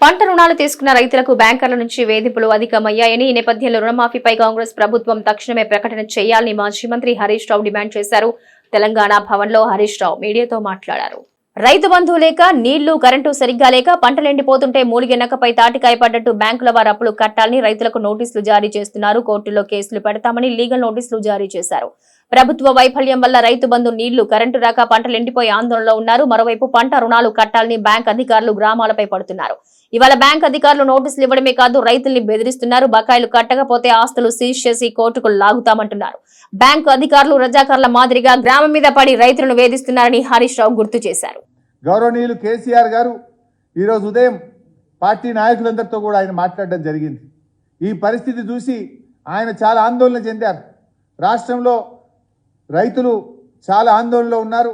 పంట రుణాలు తీసుకున్న రైతులకు బ్యాంకర్ల నుంచి వేధింపులు అధికమయ్యాయని ఈ నేపథ్యంలో రుణమాఫీపై కాంగ్రెస్ ప్రభుత్వం తక్షణమే ప్రకటన చేయాలని మాజీ మంత్రి హరీష్ రావు డిమాండ్ చేశారు. తెలంగాణ భవన్లో హరీష్ రావు మీడియాతో మాట్లాడారు. రైతు బంధువు లేక నీళ్ళు కరెంటు సరిగ్గా లేక పంటలు ఎండిపోతుంటే మూలిగెనకపై తాటికాయ పడ్డట్టు బ్యాంకుల వారు అప్పులు కట్టాలని రైతులకు నోటీసులు జారీ చేస్తున్నారు. కోర్టులో కేసులు పెడతామని లీగల్ నోటీసులు జారీ చేశారు. ప్రభుత్వ వైఫల్యం వల్ల రైతు బంధు నీళ్ళు కరెంటు రాక పంటలు ఎండిపోయి ఆందోళనలో ఉన్నారు. మరోవైపు పంట రుణాలు కట్టాలని బ్యాంక్ అధికారులు గ్రామాలపై పడుతున్నారు. ఇవాళ బ్యాంక్ అధికారులు నోటీసులు ఇవ్వడమే కాదు రైతుల్ని బెదిరిస్తున్నారు. బకాయిలు కట్టకపోతే ఆస్తులు సీజ్ చేసి కోర్టుకు లాగుతామంటున్నారు. బ్యాంకు అధికారులు రజాకారుల మాదిరిగా గ్రామం మీద పడి రైతులను వేధిస్తున్నారని హరీష్ రావు గుర్తు చేశారు. గౌరవనీయులు కేసీఆర్ గారు ఈరోజు ఉదయం పార్టీ నాయకులందరితో కూడా ఆయన మాట్లాడడం జరిగింది. ఈ పరిస్థితి చూసి ఆయన చాలా ఆందోళన చెందారు. రాష్ట్రంలో రైతులు చాలా ఆందోళనలో ఉన్నారు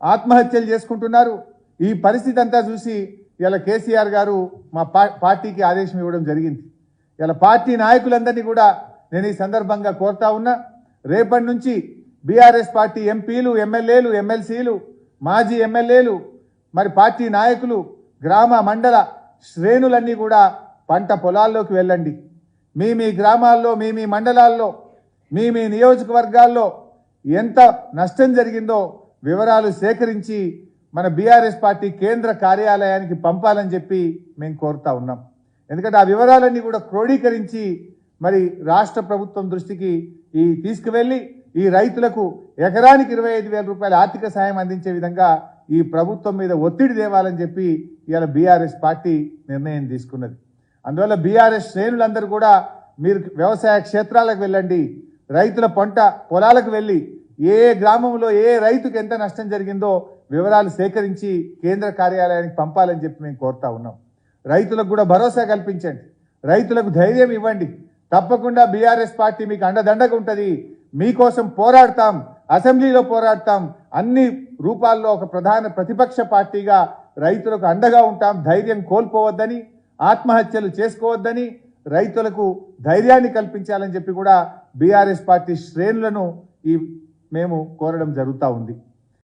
ఆత్మహత్యలు చేసుకుంటున్నారు. ఈ పరిస్థితి అంతా చూసి ఇలా కేసీఆర్ గారు మా పార్టీకి ఆదేశం ఇవ్వడం జరిగింది. ఇలా పార్టీ నాయకులందరినీ కూడా నేను ఈ సందర్భంగా కోరుతా ఉన్నా రేపటి నుంచి బీఆర్ఎస్ పార్టీ ఎంపీలు ఎమ్మెల్యేలు ఎమ్మెల్సీలు మాజీ ఎమ్మెల్యేలు మరి పార్టీ నాయకులు గ్రామ మండల శ్రేణులన్నీ కూడా పంట పొలాల్లోకి వెళ్ళండి. మీ మీ గ్రామాల్లో మీ మీ మండలాల్లో మీ మీ నియోజకవర్గాల్లో ఎంత నష్టం జరిగిందో వివరాలు సేకరించి మన బీఆర్ఎస్ పార్టీ కేంద్ర కార్యాలయానికి పంపాలని చెప్పి మేము కోరుతా ఉన్నాం. ఎందుకంటే ఆ వివరాలన్నీ కూడా క్రోడీకరించి మరి రాష్ట్ర ప్రభుత్వం దృష్టికి ఈ తీసుకువెళ్ళి ఈ రైతులకు ఎకరానికి ఇరవై ఐదు వేల రూపాయల ఆర్థిక సాయం అందించే విధంగా ఈ ప్రభుత్వం మీద ఒత్తిడి తేవాలని చెప్పి ఇవాళ బీఆర్ఎస్ పార్టీ నిర్ణయం తీసుకున్నది. అందువల్ల బీఆర్ఎస్ శ్రేణులందరూ కూడా మీరు వ్యవసాయ క్షేత్రాలకు వెళ్ళండి రైతుల పంట పొలాలకు వెళ్ళి ఏ గ్రామంలో ఏ రైతుకు ఎంత నష్టం జరిగిందో వివరాలు సేకరించి కేంద్ర కార్యాలయానికి పంపాలని చెప్పి మేము కోరుతా ఉన్నాం. రైతులకు కూడా భరోసా కల్పించండి. రైతులకు ధైర్యం ఇవ్వండి. తప్పకుండా బీఆర్ఎస్ పార్టీ మీకు అండదండగా ఉంటుంది. మీకోసం పోరాడతాం. అసెంబ్లీలో పోరాడతాం. అన్ని రూపాల్లో ఒక ప్రధాన ప్రతిపక్ష పార్టీగా రైతులకు అండగా ఉంటాం. ధైర్యం కోల్పోవద్దని ఆత్మహత్యలు చేసుకోవద్దని రైతులకు ధైర్యాన్ని కల్పించాలని చెప్పి కూడా బీఆర్ఎస్ పార్టీ శ్రేణులను ఈ మేము కోరడం జరుగుతూ ఉంది.